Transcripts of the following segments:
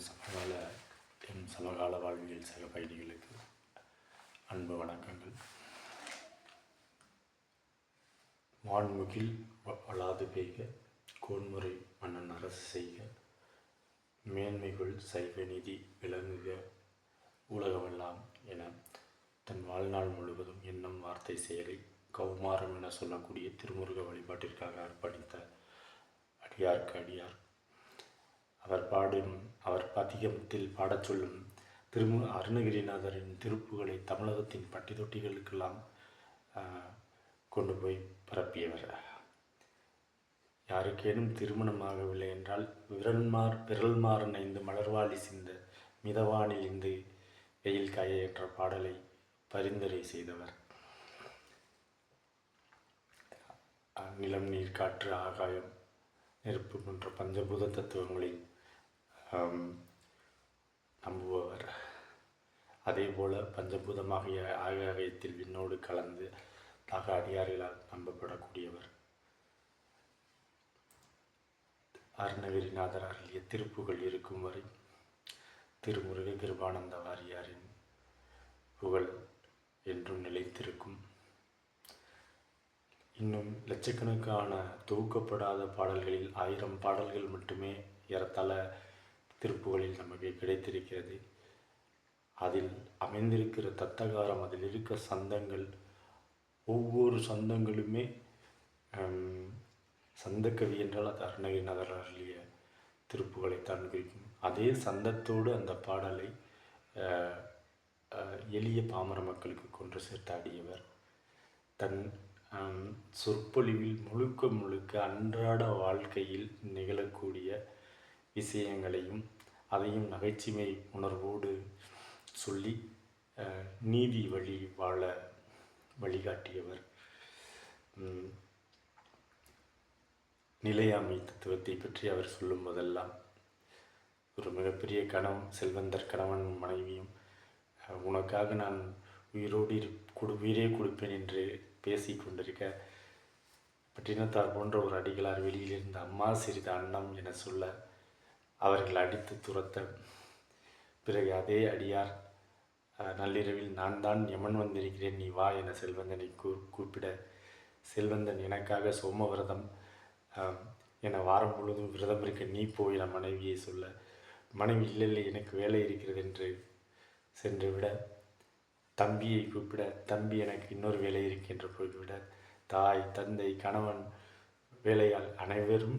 சமகால என் சமகால வாழ்வியல் சக பயணிகளுக்கு அன்பு வணக்கங்கள். வான்முகில் வ- வளாது பெய்க கோன்முறை மன்னன் அரசு செய்க மேன்மைகள் சைவ நிதி விளங்குக உலகமெல்லாம் என தன் வாழ்நாள் முழுவதும் எண்ணம் வார்த்தை செயலை கௌமாரம் என சொல்லக்கூடிய திருமுருக வழிபாட்டிற்காக அர்ப்பணித்த அடியார்க்கு அடியார். அவர் பாடும் அவர் பதிகத்தில் பாடச் சொல்லும் திருமு அருணகிரிநாதரின் திருப்புகளை தமிழகத்தின் பட்டி தொட்டிகளுக்கெல்லாம் கொண்டு போய் பரப்பியவர். யாருக்கேனும் திருமணமாகவில்லை என்றால் விரல்மார் விரல்மார் நைந்து மலர்வாளி சிந்த மிதவானில் இந்து வெயில் காய என்ற பாடலை பரிந்துரை செய்தவர். நிலம் நீர் காற்று ஆகாயம் நெருப்பு போன்ற பஞ்சபூத தத்துவங்களின் நம்புபவர். அதேபோல பஞ்சபூதமாகிய ஆகாயத்தில் விண்ணோடு கலந்து தாக அடியார்களால் நம்பப்படக்கூடியவர். அருணகிரிநாதர் அருளிய திருப்புகள் இருக்கும் வரை திருமுருக கிருபானந்த வாரியாரின் புகழ் என்றும் நிலைத்திருக்கும். இன்னும் லட்சக்கணக்கான தொகுக்கப்படாத பாடல்களில் ஆயிரம் பாடல்கள் மட்டுமே ஏறத்தாழ திருப்புகளில் நமக்கு கிடைத்திருக்கிறது. அதில் அமைந்திருக்கிற தத்தகாரம் அதில் இருக்க சந்தங்கள் ஒவ்வொரு சந்தங்களுமே சந்தக்கவி என்றால் அது அருணகிரிநாதர் அருளிய திருப்புகளைத்தான் குறிக்கும். அதே சந்தத்தோடு அந்த பாடலை எளிய பாமர மக்களுக்கு கொன்று சேர்த்தாடியவர் தன் சொற்பொழிவில் முழுக்க முழுக்க அன்றாட வாழ்க்கையில் நிகழக்கூடிய விஷயங்களையும் அதையும் நகைச்சுவை உணர்வோடு சொல்லி நீதி வழி வாழ வழிகாட்டியவர். நிலையாமை தத்துவத்தை பற்றி அவர் சொல்லும் போதெல்லாம் ஒரு மிகப்பெரிய கணவன் செல்வந்தர் கணவன் மனைவியும் உனக்காக நான் உயிரோடு கொடு உயிரே கொடுப்பேன் என்று பேசி கொண்டிருக்க பட்டினத்தார் போன்ற ஒரு அடிகளார் வெளியிலிருந்து அம்மா சிறிது அன்னம் என சொல்ல அவர்கள் அடித்து துரத்த பிறகு அதே அடியார் நள்ளிரவில் நான் தான் யமன் வந்திருக்கிறேன் நீ வா என செல்வந்தனை கூ கூப்பிட செல்வந்தன் எனக்காக சோமவிரதம் என வாரம் முழுவதும் விரதம் இருக்க நீ போய் என மனைவியை சொல்ல மனைவி இல்லை இல்லை எனக்கு வேலை இருக்கிறது என்று சென்று விட தம்பியை கூப்பிட தம்பி எனக்கு இன்னொரு வேலை இருக்கின்ற போய்விட தாய் தந்தை கணவன் வேலையால் அனைவரும்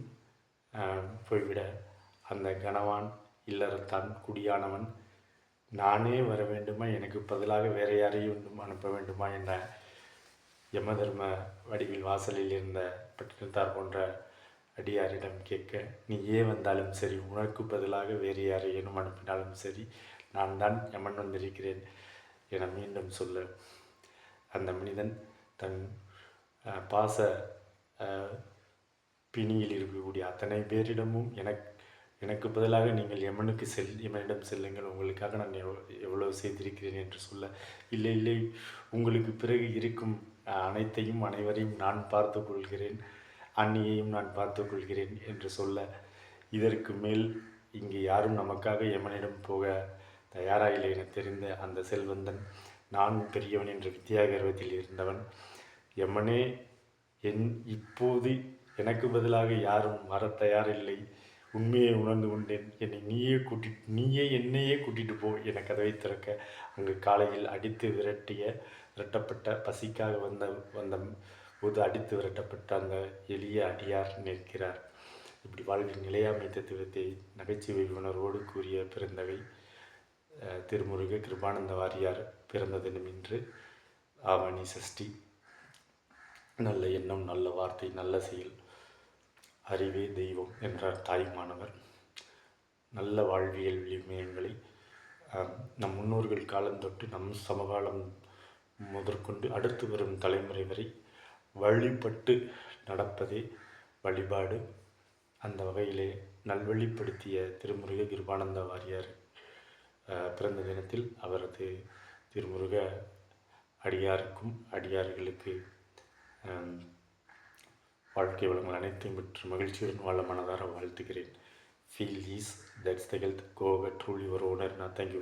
போய்விட அந்த கணவான் இல்லறத்தான் குடியானவன் நானே வர வேண்டுமா? எனக்கு பதிலாக வேற யாரையும் அனுப்ப வேண்டுமா? என்ற யமதர்ம வடிவில் வாசலில் இருந்த பட்டினத்தார் போன்ற அடியாரிடம் கேட்க நீ ஏன் வந்தாலும் சரி உனக்கு பதிலாக வேறு யாரையேனும் அனுப்பினாலும் சரி நான் தான் யமன் வந்திருக்கிறேன் என மீண்டும் சொல்ல. அந்த மனிதன் தன் பாச பிணியில் இருக்கக்கூடிய அத்தனை பேரிடமும் எனக்கு எனக்கு பதிலாக நீங்கள் யமனுக்கு செல் எமனிடம் செல்லுங்கள். உங்களுக்காக நான் எவ்வ- எவ்வளவு செய்திருக்கிறேன் என்று சொல்ல இல்லை இல்லை உங்களுக்கு பிறகு இருக்கும் அனைத்தையும் அனைவரையும் நான் பார்த்து கொள்கிறேன். அன்னியையும் நான் பார்த்து கொள்கிறேன் என்று சொல்ல இதற்கு மேல் இங்கு யாரும் நமக்காக யமனிடம் போக தயாராயில்லை என தெரிந்த அந்த செல்வந்தன் நான் பெரியவன் என்ற வித்தியாகர்வத்தில் இருந்தவன். யமனே என் இப்போது எனக்கு பதிலாக யாரும் வரத் தயாரில்லை. உண்மையை உணர்ந்து கொண்டேன். என்னை நீயே கூட்டி நீயே என்னையே கூட்டிட்டு போ என கதவை திறக்க அங்கு காலையில் அடித்து விரட்டிய விரட்டப்பட்ட பசிக்காக வந்த வந்த போது அடித்து விரட்டப்பட்ட அந்த எளிய அடியார் நிற்கிறார். இப்படி வாழ்வில் நிலையாமை தத்துவத்தை நகைச்சுவை உணர்வோடு கூறிய பிறந்தவை திருமுருக கிருபானந்த வாரியார் பிறந்த தினம் இன்று ஆவணி சஷ்டி. நல்ல எண்ணம் நல்ல வார்த்தை நல்ல செயல். அறிவே தெய்வம் என்றார் தாய்மானவர். நல்ல வாழ்வியல் விமயங்களை நம் முன்னோர்கள் காலம் தொட்டு நம் சமகாலம் முதற்கொண்டு அடுத்து வரும் தலைமுறை வரை வழிபட்டு நடப்பதே வழிபாடு. அந்த வகையிலே நல்வழிப்படுத்திய திருமுருக கிருபானந்த வாரியார் பிறந்த தினத்தில் அவரது திருமுருக அடியாருக்கும் அடியார்களுக்கு வாழ்க்கை வளங்கள் அனைத்தையும் பெற்று மகிழ்ச்சியுடன் வாழ மனதார வாழ்த்துகிறேன் feel is that's the health Coca truly ஒரு ஓனர் நான் தேங்க்யூ